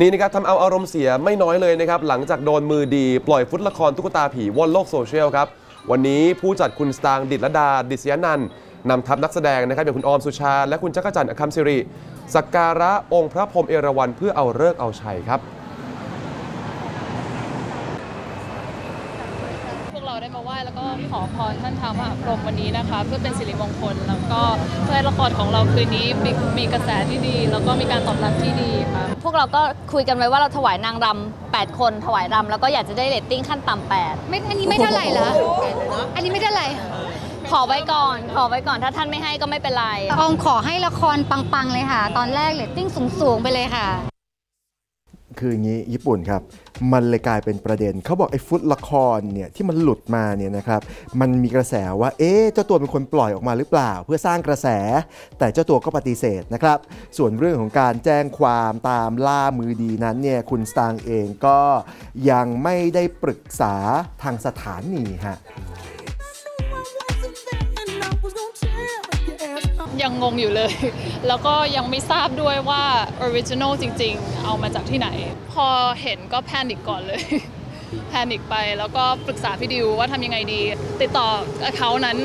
นี่นะครับทำเอาอารมณ์เสียไม่น้อยเลยนะครับ หลังจากโดนมือดีปล่อยฟุตละครตุ๊กตาผีว่อนโลกโซเชียลครับ วันนี้ผู้จัดคุณสตางดิตระดา ดิษยานันนำทัพนักแสดงนะครับอย่างคุณออมสุชา และคุณจักรจันทร์อคัมศิริสักการะองค์พระพรหมเอราวัณเพื่อเอาเลิกเอาชัยครับ พวกเรา ได้มาไหว้แล้วก็ขอพรท่านท้าวมหาพรหมวันนี้นะคะ เพื่อเป็นสิริมงคลแล้วก็เพื่อให้ละครของเราคืนนี้มีมีกระแสที่ดี แล้วก็มีการตอบรับที่ดีค่ะพวกเราก็คุยกันไว้ว่าเราถวายนางรำ8คนถวายรำแล้วก็อยากจะได้เรตติ้งขั้นต่ำแปดไม่อันนี้ไม่เท่าไหร่ละอันนี้ไม่เท่าไหร่ขอไว้ก่อน ขอไว้ก่อนถ้าท่านไม่ให้ก็ไม่เป็นไรออมขอให้ละครปังๆเลยค่ะ ตอนแรกเรตติ้งสูงๆไปเลยค่ะ คืออย่างนี้ญี่ปุ่นครับ มันเลยกลายเป็นประเด็น เขาบอกไอ้ฟุตละครเนี่ยที่มันหลุดมาเนี่ยนะครับ มันมีกระแสว่า เอ๊ะเจ้าตัวเป็นคนปล่อยออกมาหรือเปล่า เพื่อสร้างกระแส แต่เจ้าตัวก็ปฏิเสธนะครับ ส่วนเรื่องของการแจ้งความตามล่ามือดีนั้นเนี่ยคุณสตางเองก็ยังไม่ได้ปรึกษาทางสถานีฮะ ยังงงอยู่เลย แล้วก็ยังไม่ทราบด้วยว่าออริจินอลจริง ๆ เอามาจากที่ไหน พอเห็นก็แพนิคก่อนเลย แพนิคไปแล้วก็ปรึกษาพี่ดิวว่าทำยังไงดี ติดต่อเขานั้น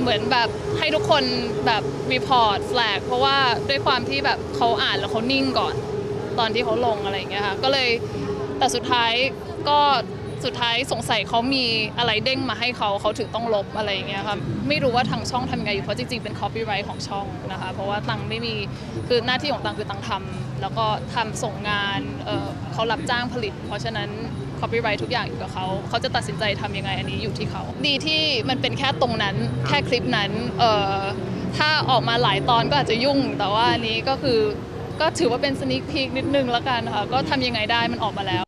เหมือนแบบให้ทุกคนแบบรีพอร์ตแฟลกเพราะว่าด้วยความที่แบบเขาอ่านแล้วเขานิ่งก่อน ตอนที่เขาลงอะไรอย่างเงี้ยค่ะก็เลยแต่สุดท้ายก็ สุดท้ายสงสัยเขามีอะไรเด้งมาให้เขาเขาถึงต้องลบอะไรอย่างเงี้ยค่ะไม่รู้ว่าทางช่องทำยังไงอยู่เพราะจริงๆเป็น copyright ของช่องนะคะเพราะว่าตังไม่มีคือหน้าที่ของตังคือตังทำแล้วก็ทำส่งงานเเขารับจ้างผลิต เพราะฉะนั้น copyright ทุกอย่างอยู่กับเขาเขาจะตัดสินใจทำยังไงอันนี้อยู่ที่เขาดีที่มันเป็นแค่ตรงนั้นแค่คลิปนั้นถ้าออกมาหลายตอนก็อาจจะยุ่ง แต่ว่าอันนี้ก็คือก็ถือว่าเป็นสนิคพีคนิดนึงแล้วกันค่ะก็ทำยังไงได้มันออกมาแล้ว